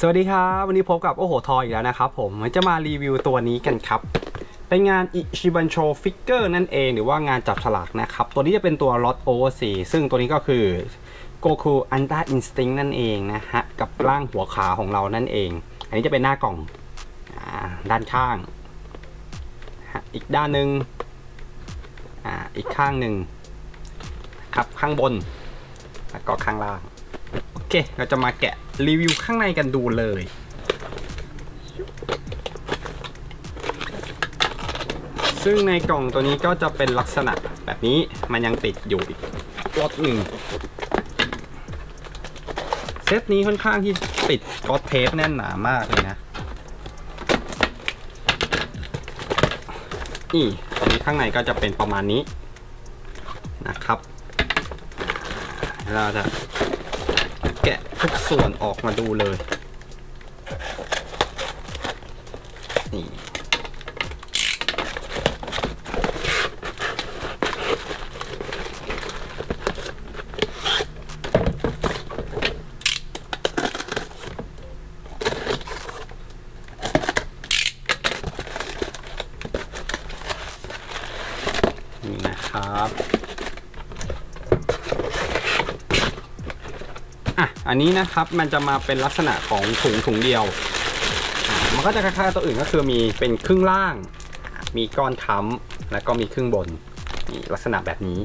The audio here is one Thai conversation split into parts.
สวัสดีครับวันนี้พบกับโอ้โหทอยอีกแล้วนะครับผมจะมารีวิวตัวนี้กันครับ เป็นงานอิชิบันโชฟิกเกอร์นั่นเองหรือว่างานจับฉลากนะครับ ตัวนี้จะเป็นตัว Lot Over 4ซึ่งตัวนี้ก็คือ Goku Under Instinct นั่นเองนะฮะ กับร่างหัวขาของเรานั่นเอง อันนี้จะเป็นหน้ากล่องอด้านข้าง อีกด้านหนึ่งออีกข้างหนึ่งครับข้างบนแล้วก็ข้างล่าง เค เราจะมาแกะรีวิวข้างในกันดูเลย ซึ่งในกล่องตัวนี้ก็จะเป็นลักษณะแบบนี้มันยังติดอยู่อีกรถหนึ่งเซตนี้ค่อนข้างที่ติดก๊อตเทปแน่นหนามากเลยนะ นี่ตรงนี้ข้างในก็จะเป็นประมาณนี้นะครับ เราจะ กะทุกส่วนออกมาดูเลย นี่นี่นะครับ อันนี้นะครับมันจะมาเป็นลักษณะของถุงถุงเดียว มันก็จะคล้ายๆตัวอื่นก็คือมีเป็นครึ่งล่าง มีก้อนค้ำแล้วก็มีครึ่งบนนี่ลักษณะแบบนี้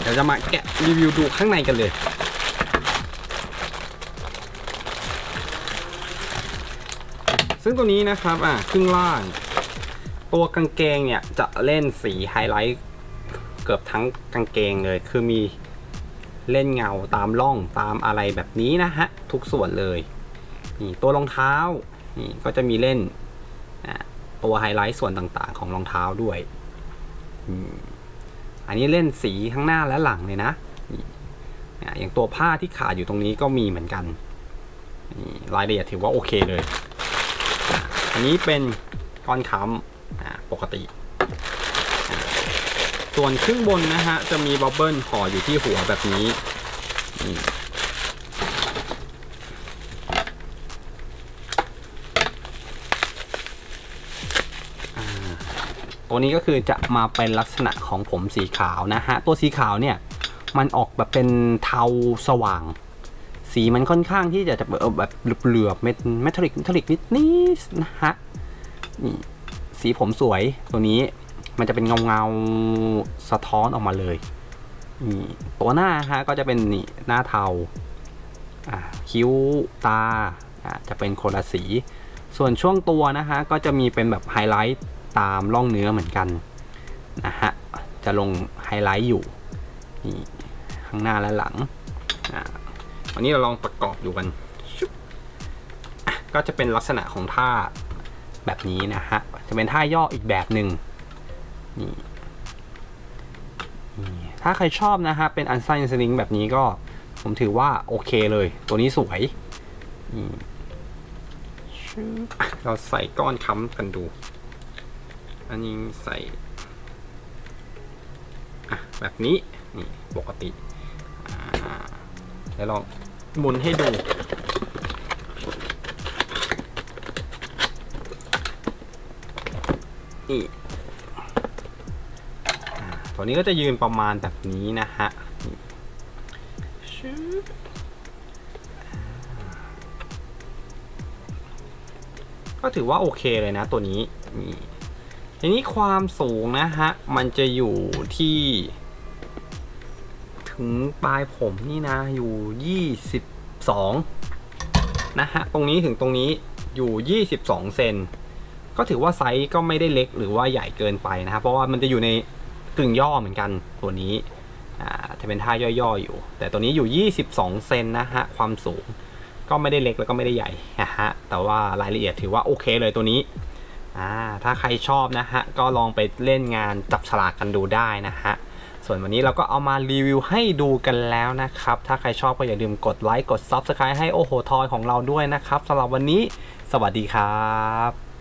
เดี๋ยวจะมาแกะรีวิวดูข้างในกันเลยซึ่งตัวนี้นะครับ อะครึ่งล่าง ตัวกางเกงเนี่ยจะเล่นสีไฮไลท์เกือบทั้งกางเกงเลย คือมี เล่นเงาตามร่องตามอะไรแบบนี้นะฮะ ทุกส่วนเลยนี่ตัวรองเท้านี่ก็จะมีเล่นตัวไฮไลท์ส่วนต่างๆ ของรองเท้าด้วย อันนี้เล่นสีข้างหน้าและหลังเลยนะนอย่างตัวผ้าที่ขาดอยู่ตรงนี้ก็มีเหมือนกันนี่รายละเอียดถือว่าโอเคเลย อันนี้เป็นก้อนค้ำปกติ ส่วนครึ่งบนนะฮะ จะมีบับเบิลห่ออยู่ที่หัวแบบนี้ ตัวนี้ก็คือจะมาเป็นลักษณะของผมสีขาวนะฮะ ตัวสีขาวเนี่ย มันออกแบบเป็นเทาสว่าง สีมันค่อนข้างที่จะแบบเหลือบเม็ดเมทัลลิกเมทัลลิกนิดนิดนะฮะนี่สีผมสวยตัวนี้ มันจะเป็นเงาเงาสะท้อนออกมาเลยนี่ตัวหน้าฮะก็จะเป็นนี่หน้าเทาคิ้วตาจะเป็นคนละสี ส่วนช่วงตัวนะฮะก็จะมีเป็นแบบไฮไลท์ตามร่องเนื้อเหมือนกันนะฮะจะลงไฮไลท์อยู่นี่ข้างหน้าและหลังวันนี้เราลองประกอบดูกัน ก็จะเป็นลักษณะของท่าแบบนี้นะฮะ จะเป็นท่าย่ออีกแบบหนึ่ง นี่ถ้าใครชอบนะฮะเป็นอันไซน์สลิงแบบนี้ก็ผมถือว่าโอเคเลย ตัวนี้สวยเราใส่ก้อนค้ำกันดู อันนี้ใส่แบบนี้นี่ปกติอ่าเดี๋ยวลองหมุนให้ดูนี่ ตัวนี้ก็จะยืนประมาณแบบนี้นะฮะก็ถือว่าโอเคเลยนะตัวนี้นี่ทีนี้ความสูงนะฮะ มันจะอยู่ที่ ถึงปลายผมนี่นะ อยู่22นะฮะ ตรงนี้ถึงตรงนี้อยู่22เซนก็ถือว่าไซส์ก็ไม่ได้เล็กหรือว่าใหญ่เกินไปนะครับเพราะว่ามันจะอยู่ใน กึ่งย่อเหมือนกันตัวนี้อ่าจะเป็นท่าย่อๆอยู่ แต่ตัวนี้อยู่ 22 เซนนะฮะ ความสูงก็ไม่ได้เล็กแล้วก็ไม่ได้ใหญ่นะฮะ แต่ว่ารายละเอียดถือว่าโอเคเลยตัวนี้ถ้าใครชอบนะฮะ ก็ลองไปเล่นงานจับฉลากกันดูได้นะฮะ ส่วนวันนี้เราก็เอามารีวิวให้ดูกันแล้วนะครับ ถ้าใครชอบก็อย่าลืมกดไลค์ กด Subscribe ให้โอโหทอยของเราด้วยนะครับสำหรับวันนี้ สวัสดีครับ